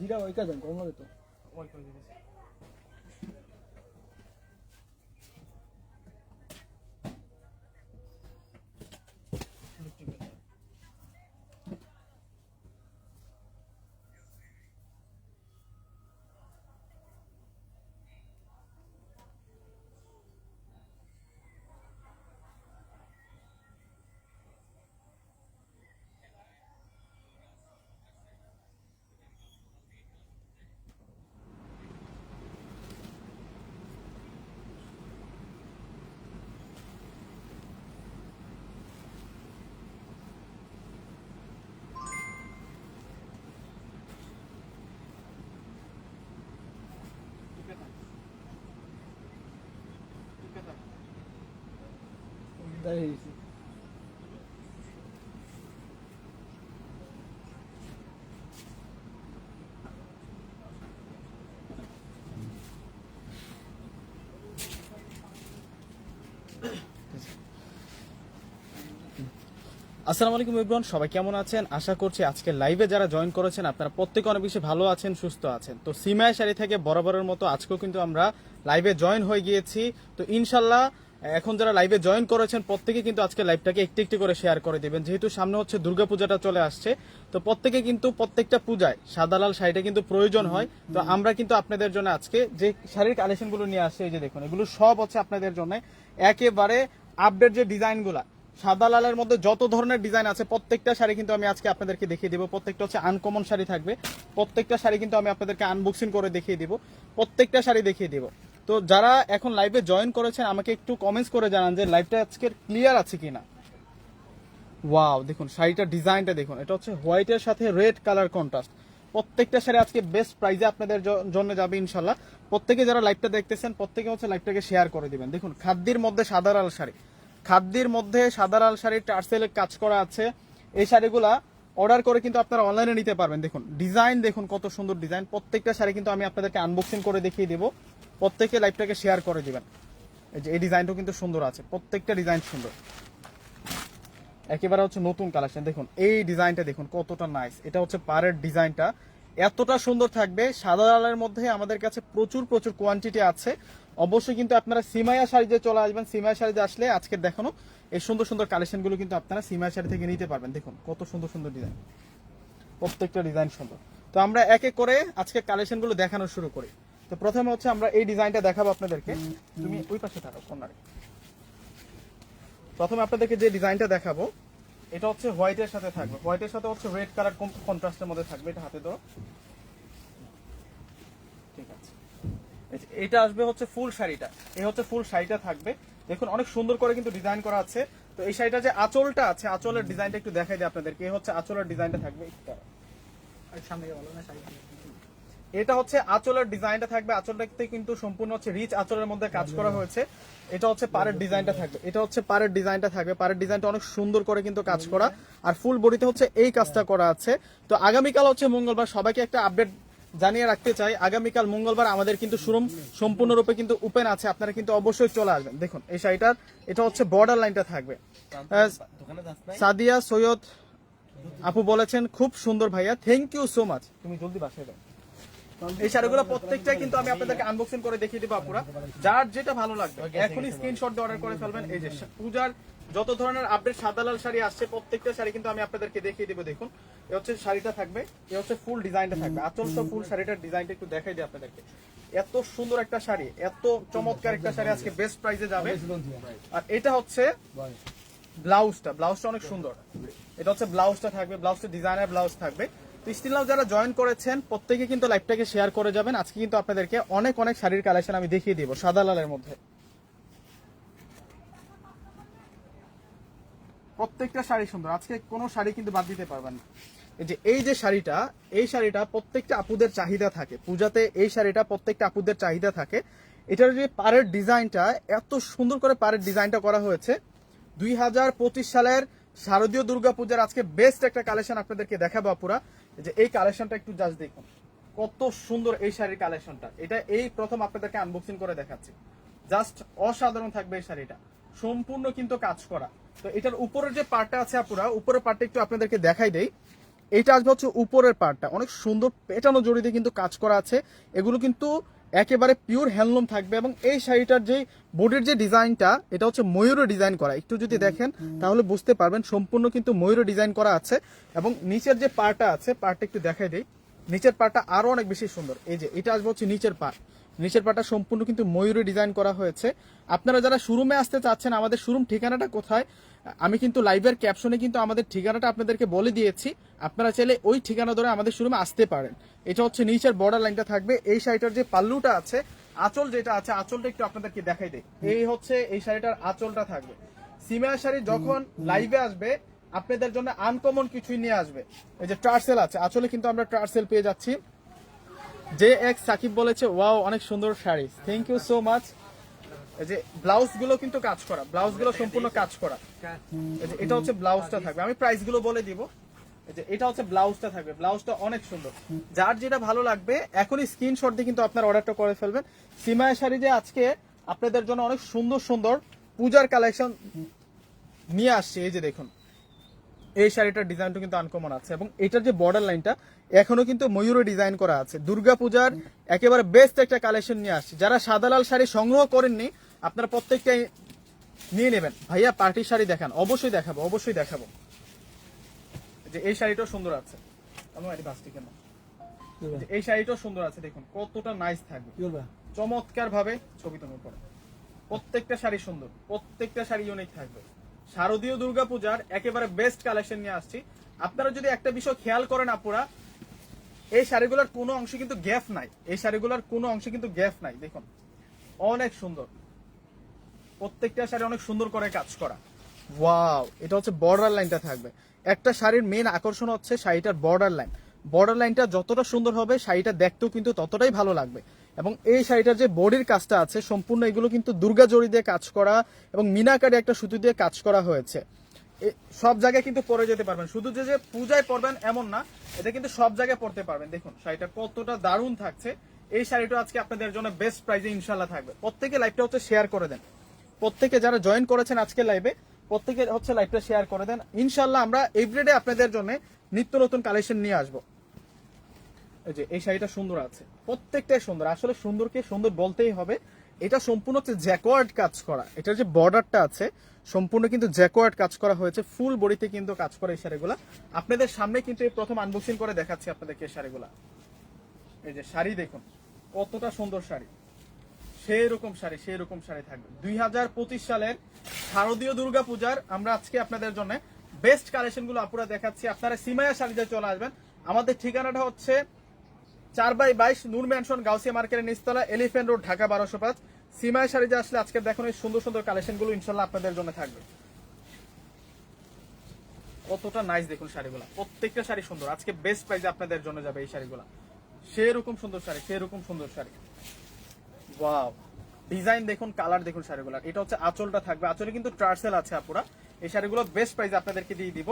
জিরা ওই কাজ গরম লাগে তো ওই করে দাঁড়িয়ে গেছি আসসালামু আলাইকুম ইব্রান সবাই কেমন আছেন? আশা করছি আজকে লাইভে যারা জয়েন করেছেন, আপনারা প্রত্যেকে অনেক বেশি ভালো আছেন, সুস্থ আছেন। তো সিমায় শাড়ি থেকে বরাবরের মতো আজকেও কিন্তু আমরা লাইভে জয়েন হয়ে গিয়েছি। তো ইনশাল্লাহ এখন যারা লাইভে জয়েন করেছেন প্রত্যেকে কিন্তু আজকে লাইভটাকে একটি একটি করে শেয়ার করে দেবেন। যেহেতু সামনে হচ্ছে দুর্গাপূজাটা চলে আসছে তো প্রত্যেকে কিন্তু প্রত্যেকটা পূজায় সাদা লাল শাড়িটা কিন্তু প্রয়োজন হয়। তো আমরা কিন্তু আপনাদের জন্য আজকে যে শাড়ির কালেকশনগুলো নিয়ে আসছে এই যে দেখুন এগুলো সব হচ্ছে আপনাদের জন্য একেবারে আপডেট যে ডিজাইনগুলা সাদা লালের মধ্যে যত ধরনের ডিজাইন আছে প্রত্যেকটা শাড়ি কিন্তু আমি আজকে আপনাদেরকে দেখিয়ে দিব। প্রত্যেকটা হচ্ছে আনকমন শাড়ি থাকবে। প্রত্যেকটা শাড়ি কিন্তু আমি আপনাদেরকে আনবক্সিং করে দেখিয়ে দিব। প্রত্যেকটা শাড়ি দেখিয়ে দিব। তো যারা এখন লাইভে জয়েন করেছেন, আমাকে একটু কমেন্টস করে জানান যে লাইভটা আজকে ক্লিয়ার আছে কিনা। ওয়াও দেখুন, শাড়িটার ডিজাইনটা দেখুন। এটা হচ্ছে হোয়াইটের সাথে রেড কালার কন্ট্রাস্ট প্রত্যেকটা শাড়ি আজকে বেস্ট প্রাইজে আপনাদের জন্য যাবে ইনশাল্লাহ। প্রত্যেকে যারা লাইভটা দেখতেছেন, প্রত্যেকে হচ্ছে লাইভটাকে শেয়ার করে দিবেন। দেখুন, খাদ্যের মধ্যে সাদা লাল শাড়ি। খাদ্যের মধ্যে সাদা লাল শাড়ি টার্সেলের কাজ করা আছে। এই শাড়িগুলা অর্ডার করে কিন্তু আপনারা অনলাইনে নিতে পারবেন। দেখুন ডিজাইন দেখুন কত সুন্দর ডিজাইন প্রত্যেকটা শাড়ি কিন্তু আমি আপনাদেরকে আনবক্সিং করে দেখিয়ে দেবো। প্রত্যেকে লাইভটাকে শেয়ার করে দিবেন। এই যে, এই ডিজাইনটাও কিন্তু সুন্দর আছে। প্রত্যেকটা ডিজাইন সুন্দর। একেবারে হচ্ছে নতুন কালেকশন দেখুন, এই ডিজাইনটা দেখুন, কতটা নাইস এটা হচ্ছে পাড়ের ডিজাইনটা। এতটা সুন্দর থাকবে। সাদা লালের মধ্যে আমাদের কাছে প্রচুর প্রচুর কোয়ান্টিটি আছে। অবশ্যই কিন্তু আপনারা সিমাইয়া শাড়িতে চলে আসবেন। সিমাইয়া শাড়িতে আসলে আজকে দেখানো এই সুন্দর সুন্দর কালেকশনগুলো কিন্তু আপনারা সিমাইয়া শাড়ি থেকে নিতে পারবেন। দেখুন, কত সুন্দর সুন্দর ডিজাইন প্রত্যেকটা ডিজাইন সুন্দর। তো আমরা এক এক করে আজকে কালেকশনগুলো দেখানো শুরু করি। তো প্রথমে হচ্ছে আমরা এই ডিজাইনটা দেখাবো আপনাদেরকে। তুমি ওই পাশে থাকো কর্নারে। প্রথমে আপনাদেরকে যে ডিজাইনটা দেখাবো, এটা হচ্ছে হোয়াইটের সাথে থাকবে। হোয়াইটের সাথে হচ্ছে রেড কালার কন্ট্রাস্টের মধ্যে থাকবে, এটা হাতে ধরো। ঠিক আছে। এটা আসবে হচ্ছে ফুল শাড়িটা। এই হচ্ছে ফুল শাড়িটা থাকবে। দেখুন, অনেক সুন্দর করে কিন্তু ডিজাইন করা আছে। তো এই শাড়িটা যে আঁচলটা আছে, আঁচলের ডিজাইনটা একটু দেখাই দিই আপনাদেরকে। এই হচ্ছে আঁচলের ডিজাইনটা থাকবে। সামনে ভালো না শাড়ি এটা হচ্ছে আঁচলের ডিজাইনটা থাকবে। আঁচলটাতে কিন্তু সম্পূর্ণ হচ্ছে রিচ আঁচলের মধ্যে কাজ করা হয়েছে। এটা হচ্ছে পাড়ের ডিজাইনটা থাকবে। এটা হচ্ছে পাড়ের ডিজাইনটা থাকবে। পাড়ের ডিজাইনটা অনেক সুন্দর করে কিন্তু কাজ করা। আর ফুল বডিতে হচ্ছে এই কাজটা করা আছে। তো আগামীকাল হচ্ছে মঙ্গলবার। সবাইকে একটা আপডেট জানিয়ে রাখতে চাই। আগামীকাল মঙ্গলবার আমাদের কিন্তু শোরুম সম্পূর্ণরূপে কিন্তু ওপেন আছে। আপনারা কিন্তু অবশ্যই চলে আসবেন। দেখুন এই শাড়িটার এটা হচ্ছে বর্ডার লাইনটা থাকবে। সাদিয়া সৈয়দ আপু বলেছেন খুব সুন্দর ভাইয়া। থ্যাংক ইউ সো মাচ তুমি জলদি বাসায় যাও। এই শাড়িগুলো প্রত্যেকটা কিন্তু আমি আপনাদেরকে আনবক্সিং করে দেখিয়ে দেবো আপুরা। যার যেটা ভালো লাগবে এখনই স্ক্রিনশট দিয়ে অর্ডার করে ফেলবেন। এই যে পূজার যত ধরনের আপডেট সাদা লাল শাড়ি আসছে প্রত্যেকটা শাড়ি কিন্তু আমি আপনাদেরকে দেখিয়ে দেবো দেখুন। এই হচ্ছে শাড়িটা থাকবে এই হচ্ছে ফুল ডিজাইনটা থাকবে। আচল তো ফুল শাড়িটার ডিজাইনটা একটু দেখাই দিই আপনাদেরকে। এত সুন্দর একটা শাড়ি এত চমৎকার একটা শাড়ি আজকে বেস্ট প্রাইসে যাবে। আর এটা হচ্ছে ব্লাউজটা ব্লাউজটা অনেক সুন্দর। এটা হচ্ছে ব্লাউজটা থাকবে ব্লাউজটা ডিজাইনার ব্লাউজ থাকবে। তো যারা জয়েন করেছেন, প্রত্যেকে কিন্তু লাইভটাকে শেয়ার করে যাবেন। আজকে কিন্তু আপনাদেরকে অনেক অনেক শাড়ির কালেকশন আমি দেখিয়ে দিব, সাদা লালের মধ্যে। প্রত্যেকটা শাড়ি সুন্দর। আজকে কোনো শাড়ি কিন্তু বাদ দিতে পারবেন এই যে এই যে শাড়িটা, এই শাড়িটা প্রত্যেকটা আপুদের চাহিদা থাকে। পূজাতে এই শাড়িটা প্রত্যেকটা আপুদের চাহিদা থাকে। এটার যে পাড়ের ডিজাইনটা, এত সুন্দর করে পাড়ের ডিজাইনটা করা হয়েছে। দুই হাজার পঁচিশ সালের শারদীয় দুর্গাপূজার আজকে বেস্ট একটা কালেকশন আপনাদেরকে দেখাবো আপুরা। যে এই কালেকশনটা একটু জাস্ট দেখুন। কত সুন্দর এই শাড়ির কালেকশনটা এটা এই প্রথম আপনাদেরকে আনবক্সিং করে দেখাচ্ছি। জাস্ট অসাধারণ থাকবে এই শাড়িটা। সম্পূর্ণ কিন্তু কাজ করা। তো এটার উপরের যে পার্টটা আছে আপুরা, উপরের পার্টটা একটু আপনাদেরকে দেখাই দেই। এটা আসবে হচ্ছে উপরের পার্টটা অনেক সুন্দর পেটানো জড়িতে কিন্তু কাজ করা আছে। এগুলো কিন্তু একেবারে পিওর হ্যান্ডলুম থাকবে এবং এই শাড়িটার যে বোর্ডের যে ডিজাইনটা, এটা হচ্ছে ময়ূরের ডিজাইন করা। একটু যদি দেখেন, তাহলে বুঝতে পারবেন সম্পূর্ণ কিন্তু ময়ূরের ডিজাইন করা আছে এবং নিচের যে পার্টটা আছে পার্টটা একটু দেখাই দিই। নিচের পার্টটা আরও অনেক বেশি সুন্দর। এই যে, এটা আসবে হচ্ছে নিচের পার্ট নিচের পাটা সম্পূর্ণ কিন্তু ময়ূরে ডিজাইন করা হয়েছে। আপনারা যারা শোরুমে আসতে চাচ্ছেন আমাদের শোরুম ঠিকানাটা কোথায়? আমি কিন্তু লাইভের ক্যাপশনে কিন্তু আমাদের ঠিকানাটা আপনাদেরকে বলে দিয়েছি। আপনারা চাইলে ওই ঠিকানা ধরে আমাদের শোরুমে আসতে পারেন। এটা হচ্ছে নিচের বর্ডার লাইনটা থাকবে। এই শাড়িটার যে পাল্লুটা আছে আঁচল যেটা আছে আঁচলটা একটু আপনাদেরকে দেখাই দেয় এই হচ্ছে এই শাড়িটার আঁচলটা থাকবে। সিমিয়া শাড়ি যখন লাইভে আসবে আপনাদের জন্য আনকমন কিছুই নিয়ে আসবে। এই যে টার্সেল আছে আঁচলে কিন্তু আমরা টার্সেল পেয়ে যাচ্ছি। যে এক সাকিব বলেছে, ওয়াও, অনেক সুন্দর sari. Thank you so much যে ব্লাউজগুলো কিন্তু কাজ করা ব্লাউজগুলো সম্পূর্ণ কাজ করা। এটা হচ্ছে ব্লাউজটা থাকবে। আমি প্রাইসগুলো বলে দিব। যে এটা হচ্ছে ব্লাউজটা থাকবে। ব্লাউজটা অনেক সুন্দর। যার যেটা ভালো লাগবে, এখনই স্ক্রিনশট দিয়ে কিন্তু আপনার অর্ডারটা করে ফেলবেন। সিমায়া শাড়ি যে আজকে আপনাদের জন্য অনেক সুন্দর সুন্দর পূজার কালেকশন নিয়ে আসছে। এই যে দেখুন। এই শাড়িটার ডিজাইনটা কিন্তু আনকমন আছে এবং এটার যে বর্ডার লাইনটা এখনও কিন্তু ময়ূরে ডিজাইন করা আছে। দুর্গাপূজার একেবারে বেস্ট একটা কালেকশন নিয়ে আসছে। যারা সাদা লাল শাড়ি সংগ্রহ করেননি আপনারা প্রত্যেকটাই নিয়ে নেবেন। ভাইয়া পার্টির শাড়ি দেখান। অবশ্যই দেখাবো অবশ্যই দেখাবো। যে এই শাড়িটাও সুন্দর আছে। এই শাড়িটাও সুন্দর আছে দেখুন কতটা নাইস থাকবে। কি চমৎকার ভাবে ছবি তুমি পড়ো প্রত্যেকটা শাড়ি সুন্দর প্রত্যেকটা শাড়ি ইউনিক থাকবে। শারদীয় দুর্গাপূজার একেবারে বেস্ট কালেকশন নিয়ে আসছি। আপনারা যদি একটা বিষয় খেয়াল করেন আপুরা, এই শাড়িগুলোর কোনো অংশে কিন্তু গ্যাপ নাই। এই শাড়িগুলোর কোনো অংশে কিন্তু গ্যাপ নাই। দেখুন, অনেক সুন্দর। প্রত্যেকটা শাড়ি অনেক সুন্দর করে কাজ করা। ওয়াও এটা হচ্ছে বর্ডার লাইনটা থাকবে। একটা শাড়ির মেন আকর্ষণ হচ্ছে শাড়িটার বর্ডার লাইন বর্ডার লাইনটা যতটা সুন্দর হবে, শাড়িটা দেখতেও কিন্তু ততটাই ভালো লাগবে। এবং এই শাড়িটার যে বডির কাজটা আছে, সম্পূর্ণ এগুলো কিন্তু দুর্গা জড়ি দিয়ে কাজ করা এবং মিনাকারে একটা সুতো দিয়ে কাজ করা হয়েছে। সব জায়গায় কিন্তু পরে যেতে পারবেন। শুধু যে যে পূজায় পরবেন এমন না, এটা কিন্তু সব জায়গায় পরতে পারবেন। দেখুন, শাড়িটা কতটা দারুণ থাকছে। এই শাড়িটা আজকে আপনাদের জন্য বেস্ট প্রাইজে ইনশাল্লাহ থাকবে। প্রত্যেকে লাইভটা হচ্ছে শেয়ার করে দেন। প্রত্যেকে যারা জয়েন করেছেন আজকে লাইভে প্রত্যেকে হচ্ছে লাইভটা শেয়ার করে দেন। ইনশাল্লাহ আমরা এভরিডে আপনাদের জন্য নিত্য নতুন কালেকশন নিয়ে আসব। যে, এই শাড়িটা সুন্দর আছে। প্রত্যেকটাই সুন্দর। আসলে সুন্দরকে সুন্দর বলতেই হবে। এটা সম্পূর্ণ হচ্ছে জ্যাকোয়ার্ড কাজ করা। এটার যে বর্ডারটা আছে, সম্পূর্ণ কিন্তু জ্যাকোয়ার্ড কাজ করা হয়েছে। ফুল বডিতে কিন্তু কাজ করা এই শাড়িগুলা। আপনাদের সামনে কিন্তু এই প্রথম আনবক্সিং করে দেখাচ্ছি আপনাদেরকে এই শাড়িগুলা। এই যে শাড়ি দেখুন, কতটা সুন্দর শাড়ি। সেই রকম শাড়ি সেই রকম শাড়ি থাকবে। দুই হাজার পঁচিশ সালের শারদীয় দুর্গা পূজার আমরা আজকে আপনাদের জন্য বেস্ট কালেকশনগুলো আপুরা দেখাচ্ছি। আপনারা সিমায়া শাড়িতে চলে আসবেন। আমাদের ঠিকানাটা হচ্ছে চার বাই বাইশ নূর ম্যানশন, গাউসিয়া মার্কেটের নিচতলা এলিফেন্ট রোড, ঢাকা বারোশো পাঁচ। সিমায়া শাড়িতে আসলে আজকে দেখুন এই সুন্দর সুন্দর কালেকশনগুলো ইনশাল্লাহ আপনাদের জন্য থাকবে। কতটা নাইস দেখুন শাড়িগুলো। প্রত্যেকটা শাড়ি সুন্দর। আজকে বেস্ট প্রাইসে আপনাদের জন্য যাবে এই শাড়িগুলো। সেরকম সুন্দর শাড়ি, সেরকম সুন্দর শাড়ি। ওয়াও ডিজাইন দেখুন কালার দেখুন শাড়িগুলো। এটা হচ্ছে আঁচলটা থাকবে। আঁচলে কিন্তু ট্রার্সেল আছে আপুরা। এই শাড়িগুলো বেস্ট প্রাইস আপনাদেরকে দিয়ে দিব।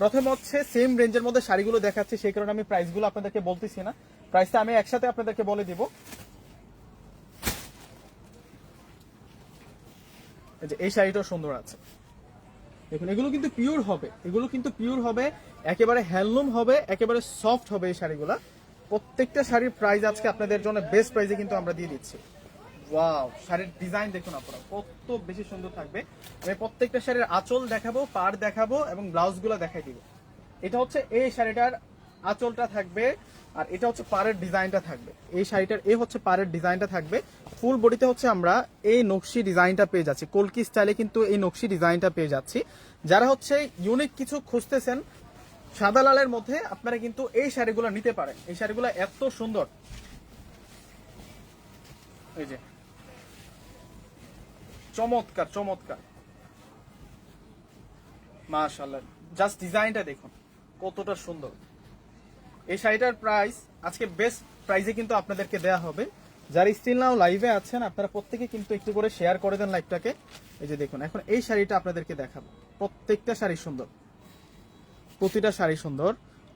প্রথম হচ্ছে সেম রেঞ্জের মধ্যে শাড়িগুলো দেখাচ্ছি, সেই কারণে আমি প্রাইসগুলো আপনাদেরকে বলতেছি না। প্রাইসটা আমি একসাথে আপনাদেরকে বলে দিব। এই শাড়িটাও সুন্দর আছে। দেখুন, এগুলো কিন্তু পিওর হবে। এগুলো কিন্তু পিওর হবে, একেবারে হ্যান্ডলুম হবে, একেবারে সফট হবে এই শাড়িগুলা। প্রত্যেকটা শাড়ির প্রাইস আজকে আপনাদের জন্য বেস্ট প্রাইসে কিন্তু আমরা দিয়ে দিচ্ছি। ওয়াও শাড়ির ডিজাইন দেখুন আপনারা, কত বেশি সুন্দর থাকবে। আমি প্রত্যেকটা শাড়ির আঁচল দেখাবো পার দেখাবো এবং ব্লাউজগুলো দেখাই দিব। এটা হচ্ছে এই শাড়িটার আঁচলটা থাকবে, আর এটা হচ্ছে পাড়ের ডিজাইনটা থাকবে। এই শাড়িটার, এই হচ্ছে পাড়ের ডিজাইনটা থাকবে। ফুল বডিতে হচ্ছে আমরা এই নকশি ডিজাইনটা পেয়ে যাচ্ছি। কলকি স্টাইলে কিন্তু এই নকশি ডিজাইনটা পেয়ে যাচ্ছি। যারা হচ্ছে ইউনিক কিছু খুঁজতেছেন, সাদা লালের মধ্যে আপনারা কিন্তু এই শাড়িগুলো নিতে পারেন। এই শাড়িগুলো এত সুন্দর। এই যে। চমৎকার চমৎকার। মাশাআল্লাহ। জাস্ট ডিজাইনটা দেখুন, কতটা সুন্দর। এই শাড়িটার প্রাইস আজকে বেস্ট প্রাইসে কিন্তু আপনাদেরকে দেয়া হবে। যারা স্টিল নাও লাইভে আছেন, আপনারা প্রত্যেকে কিন্তু একটু করে শেয়ার করে দেন লাইভটাকে এই যে দেখুন, এখন এই শাড়িটা আপনাদেরকে দেখাবো। প্রত্যেকটা শাড়ি সুন্দর। প্রতিটা শাড়ি সুন্দর।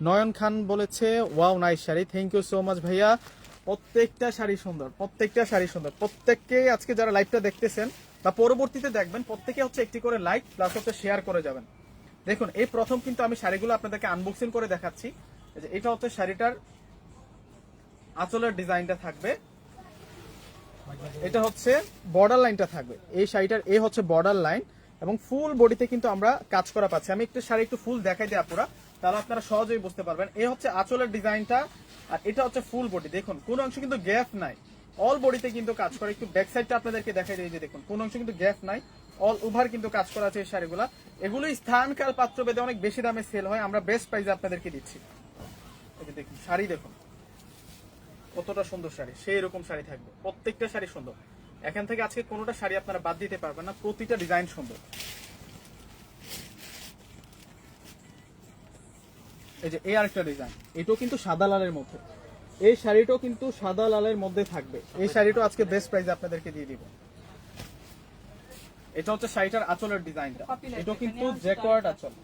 নয়ন খান বলেছে wow nice sari. Thank you so much ভাইয়া। প্রত্যেকটা শাড়ি সুন্দর, প্রত্যেকটা শাড়ি সুন্দর। প্রত্যেককেই আজকে যারা লাইভটা দেখতেছেন, বা পরবর্তীতে দেখবেন, প্রত্যেকে হচ্ছে একটি করে লাইক প্লাস হচ্ছে শেয়ার করে যাবেন। দেখুন, এই প্রথম কিন্তু আমি শাড়িগুলো আপনাদেরকে আনবক্সিং করে দেখাচ্ছি। এটা হচ্ছে শাড়িটার আঁচলের ডিজাইনটা থাকবে। এটা হচ্ছে বর্ডার লাইনটা থাকবে। এই শাড়িটার, এই হচ্ছে বর্ডার লাইন এবং ফুল বডিতে কিন্তু আমরা কাজ করা পাচ্ছি। আমি একটু শাড়ি একটু ফুল দেখাই দিই আপুরা, তাহলে আপনারা সহজেই বুঝতে পারবেন। এই হচ্ছে আঁচলের ডিজাইনটা আর এটা হচ্ছে ফুল বডি দেখুন, কোন অংশ কিন্তু গ্যাপ নাই। অল বডিতে কিন্তু কাজ করে। একটু ব্যাক সাইডটা আপনাদেরকে দেখাই দিই যে দেখুন, কোন অংশ কিন্তু গ্যাপ নাই। অল ওভার কিন্তু কাজ করা আছে এই শাড়িগুলা। এগুলো স্থানকাল পাত্র বেদে অনেক বেশি দামে সেল হয়। আমরা বেস্ট প্রাইসে আপনাদেরকে দিচ্ছি। এই যে দেখুন শাড়ি দেখুন। কতটা সুন্দর শাড়ি সেই রকম শাড়ি থাকবে। প্রত্যেকটা শাড়ি সুন্দর। এখান থেকে আজকে কোনোটা শাড়ি আপনারা বাদ দিতে পারবেন না প্রতিটা ডিজাইন সুন্দর। এই যে এই আরেকটা ডিজাইন এটাও কিন্তু সাদা লালের মধ্যে। এই শাড়িটাও কিন্তু সাদা লালের মধ্যে থাকবে। এই শাড়িটাও আজকে বেস্ট প্রাইসে আপনাদেরকে দিয়ে দিব। এটা হচ্ছে শাড়িটার আঁচলের ডিজাইনটা। এটাও কিন্তু জ্যাকোয়ার্ড আঁচল।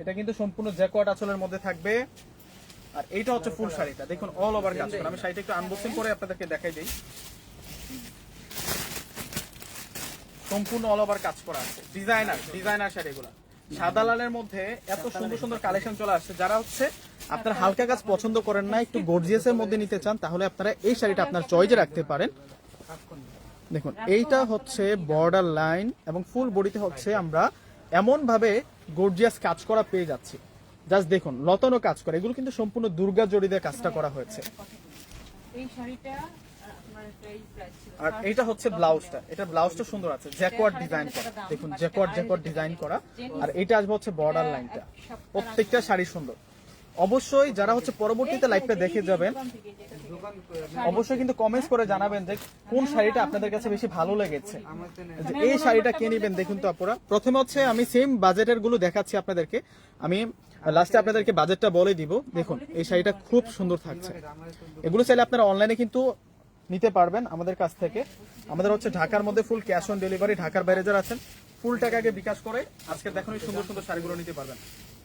এটা কিন্তু সম্পূর্ণ জ্যাকোয়ার্ড আঁচলের মধ্যে থাকবে। আর এইটা হচ্ছে ফুল শাড়িটা। দেখুন অল ওভার কাজ করা। আমি শাড়িটা একটু আনবক্সিং করে আপনাদেরকে দেখাই দিই। সম্পূর্ণ অল ওভার কাজ করা আছে। ডিজাইনার ডিজাইনার শাড়িগুলো সাদা লালের মধ্যে এত সুন্দর সুন্দর কালেকশন চলে আসছে। যারা হচ্ছে আপনারা হালকা কাজ পছন্দ করেন না, একটু গর্জিয়াস এর মধ্যে নিতে চান, তাহলে আপনারা এই শাড়িটা আপনার চয়েজে রাখতে পারেন। দেখুন, এইটা হচ্ছে বর্ডার লাইন এবং ফুল বডিতে হচ্ছে আমরা এমন ভাবে গর্জিয়াস কাজ করা পেয়ে যাচ্ছি। জাস্ট দেখুন লতানো কাজ করে। এগুলো কিন্তু সম্পূর্ণ দুর্গা জড়ি দিয়ে কাজটা করা হয়েছে। এই শাড়িটা আর এইটা হচ্ছে ব্লাউজটা। এটা ব্লাউজটা সুন্দর আছে। জ্যাকওয়ার্ড ডিজাইন করা। দেখুন জ্যাকওয়ার্ড জ্যাকওয়ার্ড ডিজাইন করা। আর এটা আসবে হচ্ছে বর্ডার লাইনটা প্রত্যেকটা শাড়ি সুন্দর। অবশ্যই যারা হচ্ছে পরবর্তীতে লাইভটা দেখে যাবেন অবশ্যই কিন্তু কমেন্টস করে জানাবেন যে কোন শাড়িটা আপনাদের কাছে বেশি ভালো লেগেছে। যে এই শাড়িটা কে নিবেন দেখুন তো আপুরা প্রথমে হচ্ছে আমি সেম বাজেটেরগুলো দেখাচ্ছি আপনাদেরকে। আমি লাস্টে আপনাদেরকে বাজেটটা বলে দিব। দেখুন, এই শাড়িটা খুব সুন্দর থাকছে। এগুলো চাইলে আপনারা অনলাইনে কিন্তু নিতে পারবেন আমাদের কাছ থেকে। আমাদের হচ্ছে ঢাকার মধ্যে ফুল ক্যাশ অন ডেলিভারি ঢাকার বাইরে যারা আছেন ফুল টাকাকে বিকাশ করে আজকে দেখুন এই সুন্দর সুন্দর শাড়িগুলো নিতে পারবেন।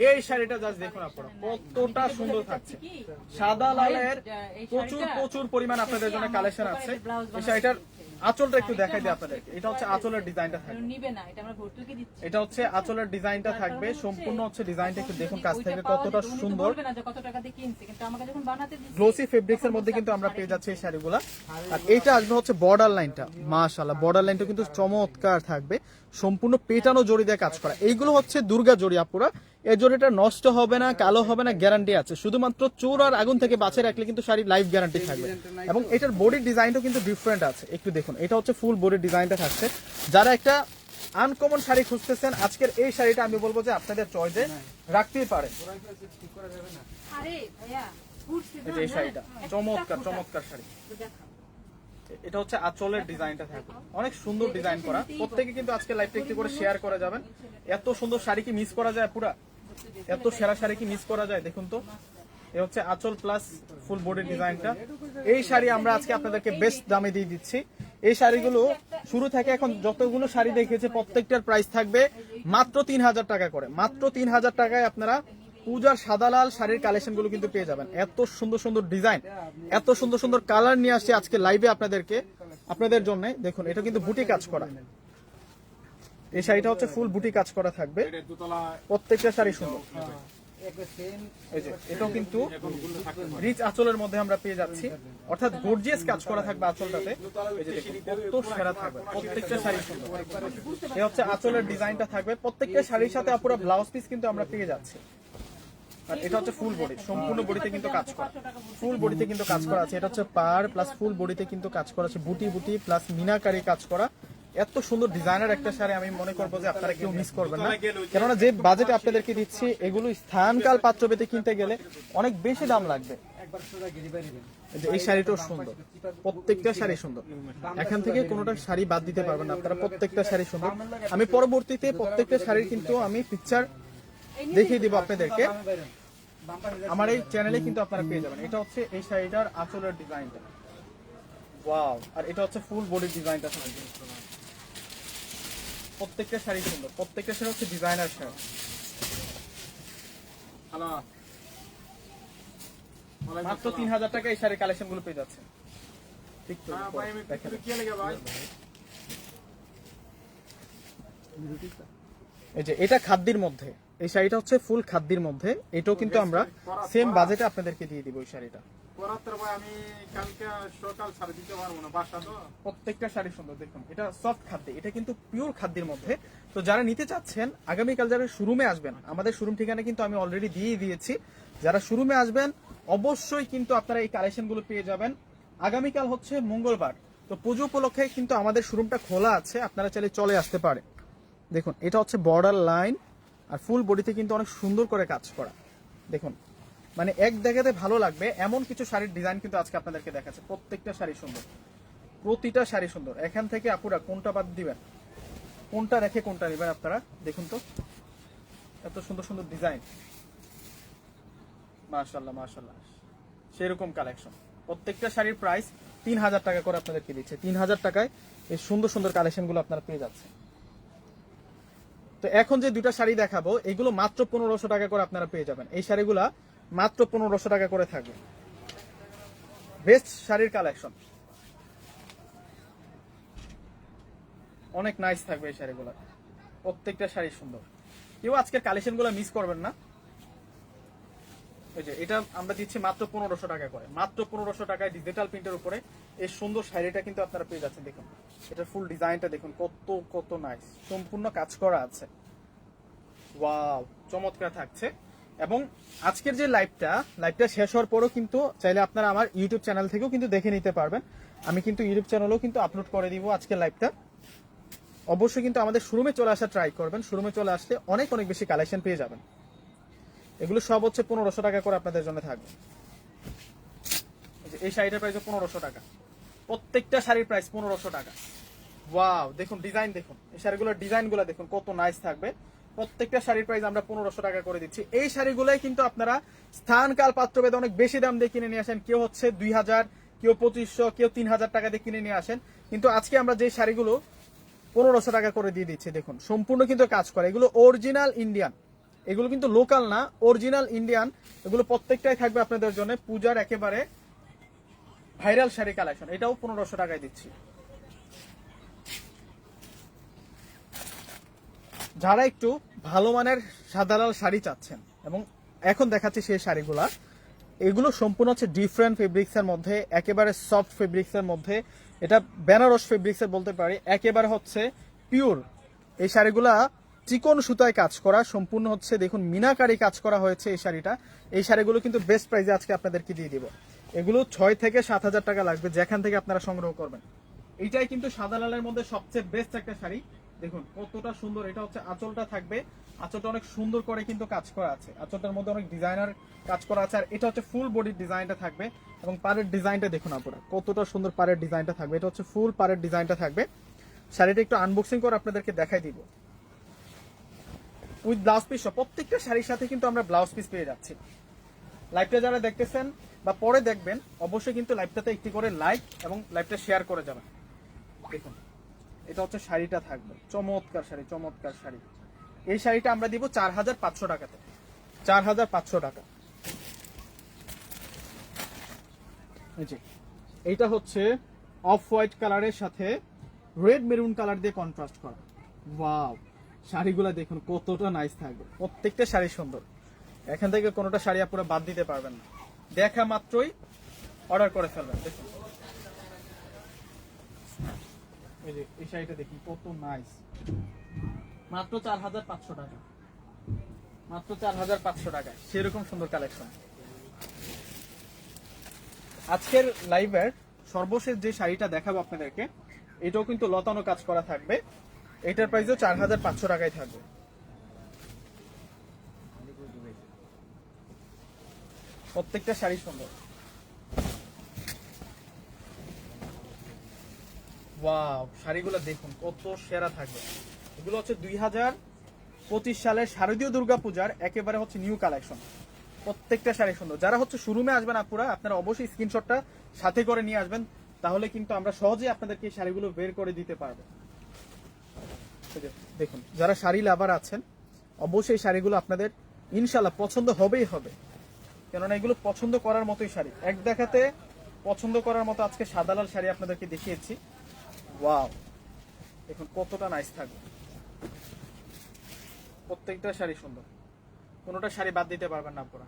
এই শাড়িটা জাস্ট দেখুন আপনারা, কতটা সুন্দর থাকছে। সাদা লালের প্রচুর প্রচুর পরিমাণ আপনাদের জন্য কালেকশন আছে। এই শাড়িটার আঁচলটা একটু দেখাই দিই আপনাদেরকে। এটা হচ্ছে আঁচলের ডিজাইনটা থাকবে। এটা হচ্ছে আঁচলের ডিজাইনটা থাকবে। সম্পূর্ণ হচ্ছে ডিজাইনটা একটু দেখুন কাছ থেকে কতটা সুন্দর। গ্লোসি ফেব্রিক্স এর মধ্যে কিন্তু আমরা পেয়ে যাচ্ছি এই শাড়িগুলা। আর এইটা আসবে হচ্ছে বর্ডার লাইনটা মাশাআল্লাহ বর্ডার লাইনটা কিন্তু চমৎকার থাকবে। সম্পূর্ণ পেটানো জড়ি দিয়ে কাজ করা। এইগুলো হচ্ছে দুর্গা জড়ি আপুরা। এই জড়িটা নষ্ট হবে না কালো হবে না গ্যারান্টি আছে। শুধুমাত্র চোর আর আগুন থেকে বাঁচিয়ে রাখলে কিন্তু শাড়ি লাইফ গ্যারান্টি থাকবে। এবং এটার বডির ডিজাইনটাও কিন্তু ডিফারেন্ট আছে। একটু দেখুন এটা হচ্ছে ফুল বডির ডিজাইনটা থাকছে। যারা একটা আনকমন শাড়ি খুঁজতেছেন আজকের এই শাড়িটা আমি বলব যে আপনাদের চয়েসে রাখতেই পারেন। এই শাড়িটা চমৎকার চমৎকার শাড়ি। এটা হচ্ছে আঁচলের ডিজাইনটা থাকবে। অনেক সুন্দর ডিজাইন করা। প্রত্যেকে কিন্তু আজকে লাইভটা একটু করে শেয়ার করে যাবেন এত সুন্দর শাড়ি কি মিস করা যায় পুরা? এত সেরা শাড়ি কি মিস করা যায় দেখুন তো? এ হচ্ছে আঁচল প্লাস ফুল বডি ডিজাইনটা এই শাড়ি আমরা আজকে আপনাদেরকে বেস্ট দামে দিয়ে দিচ্ছি। এই শাড়িগুলো শুরু থেকে এখন যতগুলো শাড়ি দেখিয়েছে, প্রত্যেকটার প্রাইস থাকবে মাত্র তিন হাজার টাকা করে। মাত্র তিন হাজার টাকায় আপনারা পূজার সাদা লাল শাড়ির কালেকশনগুলো কিন্তু পেয়ে যাবেন। এত সুন্দর সুন্দর ডিজাইন এত সুন্দর সুন্দর কালার নিয়ে আসছে আজকে লাইভে আপনাদেরকে। আপনাদের জন্য, দেখুন, এটা কিন্তু বুটি কাজ করা। এই শাড়িটা হচ্ছে ফুল বুটি কাজ করা থাকবে। প্রত্যেকটা শাড়ি সুন্দর। এই যে এটাও কিন্তু রিচ আঁচলের মধ্যে আমরা পেয়ে যাচ্ছি। অর্থাৎ গর্জিয়াস কাজ করা থাকবে আঁচলটাতে। এই যে দেখুন কত সেরা থাকবে। প্রত্যেকটা শাড়ি সুন্দর। এই হচ্ছে আঁচলের ডিজাইনটা থাকবে। প্রত্যেকটা শাড়ির সাথে আপুরা ব্লাউজ পিস কিন্তু আমরা পেয়ে যাচ্ছি। আর এটা হচ্ছে ফুল বডি সম্পূর্ণ বডিতে কিন্তু কাজ করা। ফুল বডিতে কিন্তু কাজ করা আছে। এটা হচ্ছে পার প্লাস ফুল বডিতে কিন্তু কাজ করা আছে। বুটি বুটি প্লাস মিনাকারি কাজ করা। এত সুন্দর ডিজাইনার একটা শাড়ি আমি মনে করব যে আপনারা কেউ মিস করবেন না। কেননা যে বাজেটে আপনাদেরকে দিচ্ছি এগুলো স্থানকাল পাত্র পেতে কিনতে গেলে অনেক বেশি দাম লাগবে। এই শাড়িটাও সুন্দর। প্রত্যেকটা শাড়ি সুন্দর। এখান থেকে কোনোটা শাড়ি বাদ দিতে পারবেন না আপনারা প্রত্যেকটা শাড়ি সুন্দর। আমি পরবর্তীতে প্রত্যেকটা শাড়ির কিন্তু আমি পিকচার দেখিয়ে দিব আপনাদেরকে। আমার এই চ্যানেলে কিন্তু আপনারা পেয়ে যাবেন। এটা হচ্ছে এই শাড়িটার আঁচলের ডিজাইনটা ওয়াও আর এটা হচ্ছে ফুল বডির ডিজাইনটা প্রত্যেকটা শাড়ি সুন্দর। প্রত্যেকটা শাড়ি হচ্ছে ডিজাইনার শাড়ি। মাত্র তিন হাজার টাকা এই শাড়ির কালেকশনগুলো পেয়ে যাচ্ছে ঠিক তো এই যে এটা খাদ্যের মধ্যে। এই শাড়িটা হচ্ছে ফুল খাদ্যের মধ্যে। এটাও কিন্তু আমরা সেম বাজেটে আপনাদেরকে দিয়ে দিব ওই শাড়িটা। আমি কালকে সকাল ছাড়ে দিতে পারব না, বাসা তো। প্রত্যেকটা শাড়ি সুন্দর, দেখুন, এটা সফট খাদ্য, এটা কিন্তু পিওর খাদ্যের মধ্যে। তো যারা নিতে চাচ্ছেন, আগামীকাল যারা শোরুমে আসবেন, আমাদের শোরুম ঠিকানা কিন্তু আমি অলরেডি দিয়ে দিয়েছি। যারা শোরুমে আসবেন, অবশ্যই কিন্তু আপনারা এই কালেকশনগুলো পেয়ে যাবেন। আগামীকাল হচ্ছে মঙ্গলবার, তো পুজো উপলক্ষে কিন্তু আমাদের শোরুমটা খোলা আছে, আপনারা চাইলে চলে আসতে পারে দেখুন, এটা হচ্ছে বর্ডার লাইন আর ফুল বডিতে কিন্তু অনেক সুন্দর করে কাজ করা। দেখুন মানে এক দেখাতে ভালো লাগবে। এমন কিছু শাড়ির ডিজাইন কিন্তু আজকে আপনাদেরকে দেখাচ্ছে। প্রত্যেকটা শাড়ি সুন্দর। প্রতিটা শাড়ি সুন্দর। এখান থেকে আপুরা কোনটা বাদ দিবেন? কোনটা রেখে কোনটা নেবেন আপনারা? দেখুন তো। এত সুন্দর সুন্দর ডিজাইন মাশাল্লাহ মাশাল্লাহ সেরকম কালেকশন প্রত্যেকটা শাড়ির প্রাইস তিন হাজার টাকা করে আপনাদেরকে দিচ্ছে। তিন হাজার টাকায় এই সুন্দর সুন্দর কালেকশনগুলো আপনারা পেয়ে যাচ্ছেন। তো এখন যে দুটা শাড়ি দেখাবো, এগুলো মাত্র পনেরোশো টাকা করে আপনারা পেয়ে যাবেন। এই শাড়িগুলা মাত্র পনেরোশো টাকা করে থাকবে। বেস্ট শাড়ির কালেকশন অনেক নাইস থাকবে এই শাড়িগুলো। প্রত্যেকটা শাড়ি সুন্দর। কেউ আজকের কালেকশনগুলো মিস করবেন না। এই যে, এটা আমরা দিচ্ছি মাত্র পনেরোশো টাকা করে। মাত্র পনেরোশো টাকায় ডিজিটাল প্রিন্টের উপরে এই সুন্দর শাড়িটা কিন্তু আপনারা পেয়ে যাচ্ছেন, দেখুন। এটার ফুল ডিজাইনটা দেখুন, কত কত নাইস সম্পূর্ণ কাজ করা আছে। ওয়াও চমৎকার থাকছে। এবং আজকের যে লাইভটা লাইভটা শেষ হওয়ার পরও কিন্তু চাইলে আপনারা আমার ইউটিউব চ্যানেল থেকেও কিন্তু দেখে নিতে পারবেন। আমি কিন্তু ইউটিউব চ্যানেলেও কিন্তু আপলোড করে দিব আজকের লাইভটা। অবশ্যই কিন্তু আমাদের শোরুমে চলে আসা ট্রাই করবেন। শোরুমে চলে আসলে অনেক অনেক বেশি কালেকশন পেয়ে যাবেন। এগুলো সব হচ্ছে পনেরোশো টাকা করে আপনাদের জন্য থাকবে। এই শাড়িটার প্রাইস পনেরোশো টাকা। প্রত্যেকটা শাড়ির প্রাইস পনেরোশো টাকা। ওয়াও দেখুন ডিজাইন দেখুন। এই শাড়িগুলোর ডিজাইনগুলো দেখুন, কত নাইস থাকবে। প্রত্যেকটা শাড়ির প্রাইস আমরা পনেরোশো টাকা করে দিচ্ছি। এই শাড়িগুলোই কিন্তু আপনারা স্থান কাল পাত্রভেদে অনেক বেশি দাম দিয়ে কিনে নিয়ে আসেন। কেউ হচ্ছে দুই হাজার, কেউ পঁচিশশো, কেউ তিন হাজার টাকা দিয়ে কিনে নিয়ে আসেন। কিন্তু আজকে আমরা যে শাড়িগুলো পনেরোশো টাকা করে দিয়ে দিচ্ছি, দেখুন, সম্পূর্ণ কিন্তু কাজ করে। এগুলো অরিজিনাল ইন্ডিয়ান এগুলো কিন্তু লোকাল না অরিজিনাল ইন্ডিয়ান এগুলো প্রত্যেকটাই থাকবে আপনাদের জন্য। পূজার একেবারে ভাইরাল শাড়ি কালেকশন এটাও পনেরোশো টাকায় দিচ্ছি। যারা একটু ভালো মানের সাদা লাল শাড়ি চাচ্ছেন, এবং এখন দেখাচ্ছি সেই শাড়িগুলা, এগুলো সম্পূর্ণ হচ্ছে ডিফারেন্ট ফেব্রিক্স এর মধ্যে, একেবারে সফট ফেব্রিক্স এর মধ্যে। এটা বেনারস ফেব্রিক্স এর বলতে পারি, একেবারে হচ্ছে পিওর এই শাড়িগুলা চিকন সুতায় কাজ করা, সম্পূর্ণ হচ্ছে দেখুন মিনাকারি কাজ করা হয়েছে এই শাড়িটা। এই শাড়িগুলো কিন্তু বেস্ট প্রাইসে আজকে আপনাদেরকে দিয়ে দিব। এগুলো ছয় থেকে সাত হাজার টাকা লাগবে, যেখান থেকে আপনারা সংগ্রহ করবেন। এইটাই কিন্তু সাদা লালের মধ্যে সবচেয়ে বেস্ট একটা শাড়ি। দেখুন, কতটা সুন্দর এটা হচ্ছে আঁচলটা থাকবে। আঁচলটা অনেক সুন্দর করে কিন্তু কাজ করা আছে। আঁচলটার মধ্যে অনেক ডিজাইনার কাজ করা আছে, আর এটা হচ্ছে ফুল বডির ডিজাইনটা থাকবে। এবং পাড়ের ডিজাইনটা দেখুন আপনারা, কতটা সুন্দর পাড়ের ডিজাইনটা থাকবে। এটা হচ্ছে ফুল পাড়ের ডিজাইনটা থাকবে। শাড়িটা একটু আনবক্সিং করে আপনাদেরকে দেখাই দিব। উইথ ব্লাউজ পিস প্রত্যেকটা শাড়ির সাথে কিন্তু আমরা ব্লাউজ পিস পেয়ে যাচ্ছি। লাইভটা যারা দেখতেছেন বা পরে দেখবেন, অবশ্যই কিন্তু লাইভটাতে একটি করে লাইক এবং লাইভটা শেয়ার করে যাবেন। দেখুন। এটা হচ্ছে শাড়িটা থাকবে। চমৎকার শাড়ি চমৎকার শাড়ি। এই শাড়িটা আমরা দিব চার হাজার পাঁচশো টাকাতে। চার হাজার পাঁচশো টাকা। এই এইটা হচ্ছে অফ হোয়াইট কালারের সাথে রেড মেরুন কালার দিয়ে কন্ট্রাস্ট করা। ওয়াও, শাড়িগুলো দেখুন কতটা নাইস থাকবে। প্রত্যেকটা শাড়ি সুন্দর। এখান থেকে কোনোটা শাড়ি আপনারা বাদ দিতে পারবেন না। দেখা মাত্রই অর্ডার করে ফেলবেন। দেখুন। এই শাড়িটা দেখুন কত নাইস মাত্র চার হাজার পাঁচশো টাকা। মাত্র চার হাজার পাঁচশো টাকায় সেরকম সুন্দর কালেকশন আজকের লাইভের সর্বশেষ যে শাড়িটা দেখাবো আপনাদেরকে, এটাও কিন্তু লতানো কাজ করা থাকবে। এটার প্রাইসও চার হাজার পাঁচশো টাকায় থাকবে। প্রত্যেকটা শাড়ি সুন্দর। ওয়াও শাড়িগুলো দেখুন, কত সেরা থাকবে। এগুলো হচ্ছে দুই হাজার পঁচিশ সালের শারদীয় দুর্গা পূজার একেবারে হচ্ছে নিউ কালেকশন প্রত্যেকটা শাড়ি সুন্দর। যারা হচ্ছে শোরুমে আসবেন আপুরা, আপনারা অবশ্যই স্ক্রিনশটটা সাথে করে নিয়ে আসবেন, তাহলে কিন্তু আমরা সহজেই আপনাদেরকে শাড়িগুলো বের করে দিতে পারব। দেখুন, যারা শাড়ি লাভার আছেন, অবশ্যই শাড়িগুলো আপনাদের ইনশাল্লাহ পছন্দ হবেই হবে। কেননা এগুলো পছন্দ করার মতোই শাড়ি। এক দেখাতে পছন্দ করার মতো আজকে সাদা লাল শাড়ি আপনাদেরকে দেখিয়েছি। ওয়াও দেখুন, কতটা নাইস থাকবে। প্রত্যেকটা শাড়ি সুন্দর। কোনোটা শাড়ি বাদ দিতে পারবেন না আপনারা।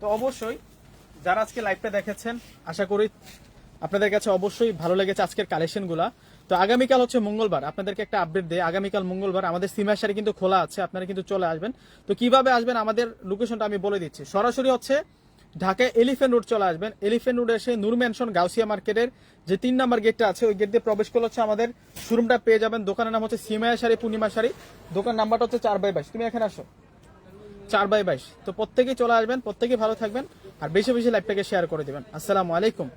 তো অবশ্যই যারা আজকে লাইভটা দেখেছেন, আশা করি আপনাদের কাছে অবশ্যই ভালো লেগেছে আজকের কালেকশনগুলা তো আগামীকাল হচ্ছে মঙ্গলবার। আপনাদেরকে একটা আপডেট দেয় আগামীকাল মঙ্গলবার আমাদের সিমার শাড়ি কিন্তু খোলা আছে, আপনারা কিন্তু চলে আসবেন। তো কীভাবে আসবেন আমাদের লোকেশনটা আমি বলে দিচ্ছি। সরাসরি হচ্ছে ঢাকায় এলিফেন্ট রোড চলে আসবেন। এলিফেন্ট রোড এসে নূর ম্যানশন গাউসিয়া মার্কেটের যে তিন নম্বর গেটটা আছে, ওই গেট দিয়ে প্রবেশ করলে হচ্ছে আমাদের শোরুমটা পেয়ে যাবেন। দোকানের নাম হচ্ছে সিমায়া শাড়ি, পূর্ণিমা শাড়ি। দোকান নাম্বারটা হচ্ছে চার বাই বাইশ। তুমি এখানে আসো। চার বাই বাইশ। তো প্রত্যেকেই চলে আসবেন, প্রত্যেকেই ভালো থাকবেন, আর বেশি বেশি লাইভটাকে শেয়ার করে দেবেন। আসসালামু আলাইকুম।